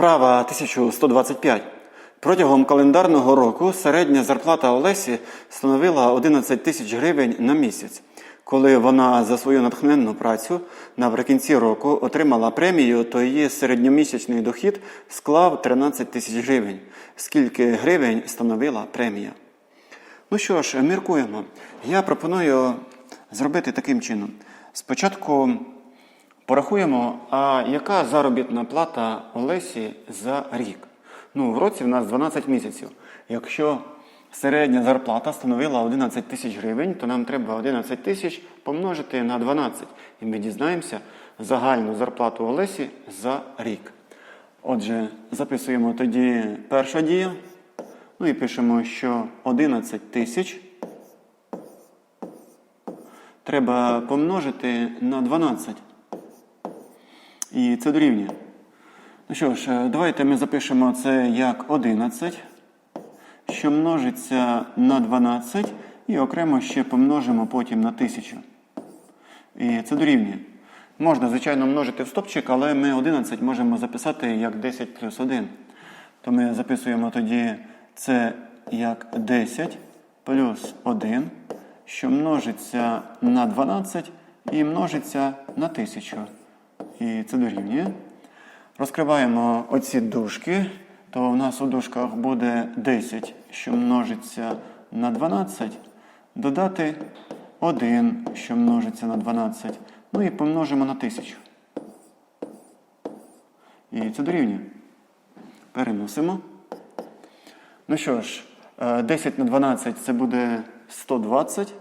Вправа 1125. Протягом календарного року середня зарплата Олесі становила 11 тисяч гривень на місяць. Коли вона за свою натхненну працю наприкінці року отримала премію, то її середньомісячний дохід склав 13 тисяч гривень. Скільки гривень становила премія? Ну що ж, міркуємо. Я пропоную зробити таким чином. Спочатку порахуємо, а яка заробітна плата Олесі за рік? Ну, в році в нас 12 місяців. Якщо середня зарплата становила 11 тисяч гривень, то нам треба 11 тисяч помножити на 12. І ми дізнаємося загальну зарплату Олесі за рік. Отже, записуємо тоді перша дія. Ну і пишемо, що 11 тисяч треба помножити на 12. І це дорівнює. Ну що ж, е, давайте ми запишемо це як 11, що множиться на 12, і окремо ще помножимо потім на 1000. І це дорівнює. Можна, звичайно, множити в стопчик, але ми 11 можемо записати як 10 плюс 1. То ми записуємо тоді це як 10 плюс 1, що множиться на 12 і множиться на 1000. І це дорівнює. Розкриваємо оці дужки, то в нас у дужках буде 10, що множиться на 12, додати 1, що множиться на 12, ну і помножимо на 1000. І це дорівнює. Переносимо. Ну що ж, е, 10 на 12 це буде 120.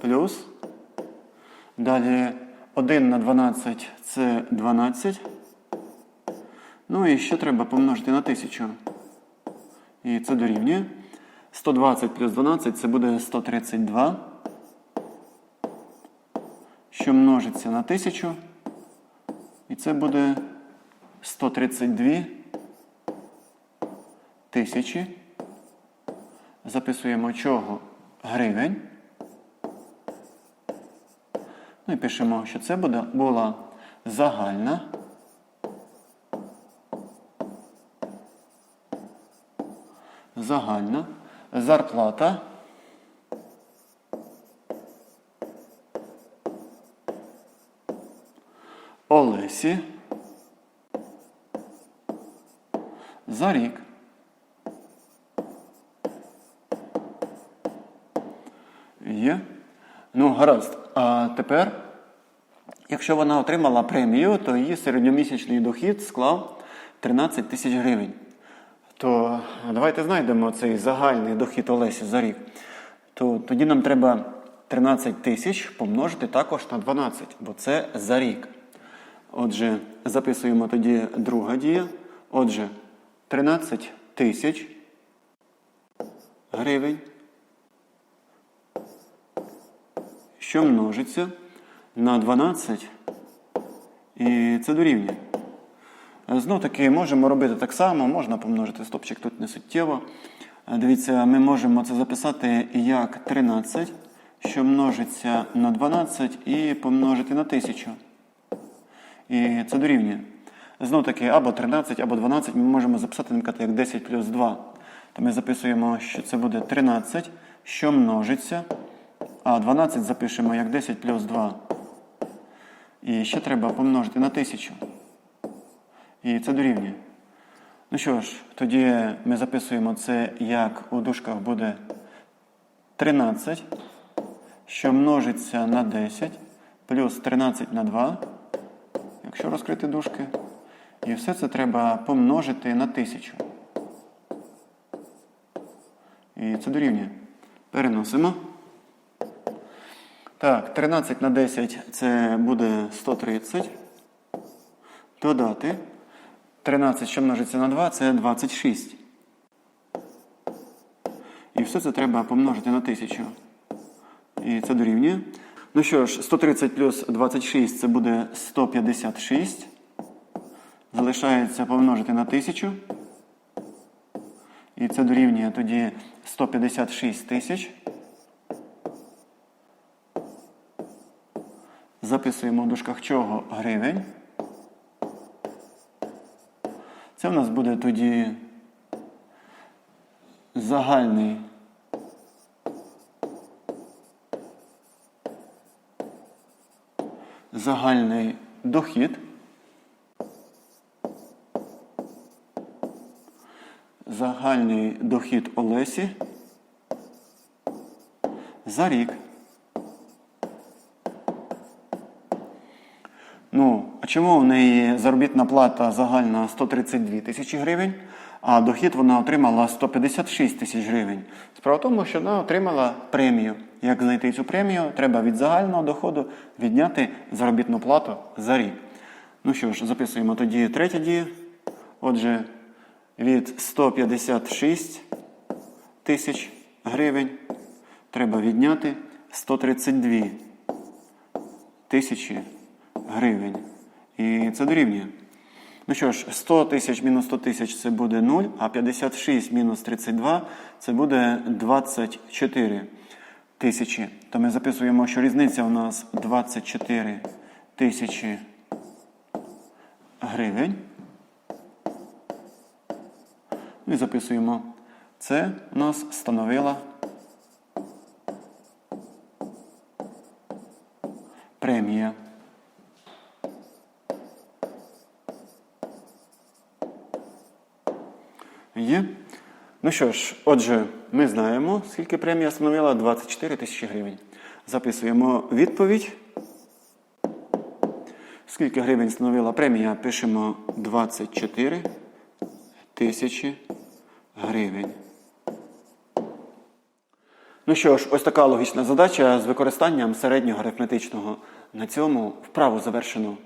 Плюс. Далі 1 на 12 це 12. Ну і ще треба помножити на 1000. І це дорівнює. 120 плюс 12 це буде 132. Що множиться на 1000. І це буде 132 тисячі. Записуємо чого гривень. Ну і пишемо, що це буде, була загальна. Загальна зарплата. Олесі за рік. Є. Ну, гаразд. Тепер, якщо вона отримала премію, то її середньомісячний дохід склав 13 тисяч гривень. То давайте знайдемо цей загальний дохід Олесі за рік. То тоді нам треба 13 тисяч помножити також на 12, бо це за рік. Отже, записуємо тоді друга дія. Отже, 13 тисяч гривень. Що множиться на 12, і це дорівнює. Знов таки можемо робити так само, можна помножити стопчик тут не суттєво. Дивіться, ми можемо це записати як 13, що множиться на 12 і помножити на 1000. І це дорівнює. Знов таки, або 13, або 12 ми можемо записати наприклад, як 10 плюс 2. То ми записуємо, що це буде 13, що множиться. А 12 запишемо як 10 плюс 2. І ще треба помножити на 1000. І це дорівнює. Ну що ж, тоді ми записуємо це, як у дужках буде 13, що множиться на 10, плюс 13 на 2, якщо розкрити дужки. І все це треба помножити на 1000. І це дорівнює. Переносимо. Так, 13 на 10 це буде 130. Додати. 13, що множиться на 2, це 26. І все це треба помножити на 1000. І це дорівнює. Ну що ж, 130 плюс 26 це буде 156. Залишається помножити на 1000. І це дорівнює тоді 156 тисяч. Записуємо в дужках чого гривень. Це в нас буде тоді загальний загальний дохід. Загальний дохід Олесі за рік. Ну, а чому в неї заробітна плата загальна 132 тисячі гривень, а дохід вона отримала 156 тисяч гривень? Справа в тому, що вона отримала премію. Як знайти цю премію? Треба від загального доходу відняти заробітну плату за рік. Ну що ж, записуємо тоді третя дія. Отже, від 156 тисяч гривень треба відняти 132 тисячі гривень. І це дорівнює. Ну що ж, 100 тисяч мінус 100 тисяч це буде 0, а 56 мінус 32 це буде 24 тисячі. То ми записуємо, що різниця у нас 24 тисячі гривень. Ну І записуємо. Це у нас становила премія. Є. Ну що ж, отже, ми знаємо, скільки премія становила 24 тисячі гривень. Записуємо відповідь. Скільки гривень становила премія, пишемо 24 тисячі гривень. Ну що ж, ось така логічна задача з використанням середнього арифметичного. На цьому вправу завершено.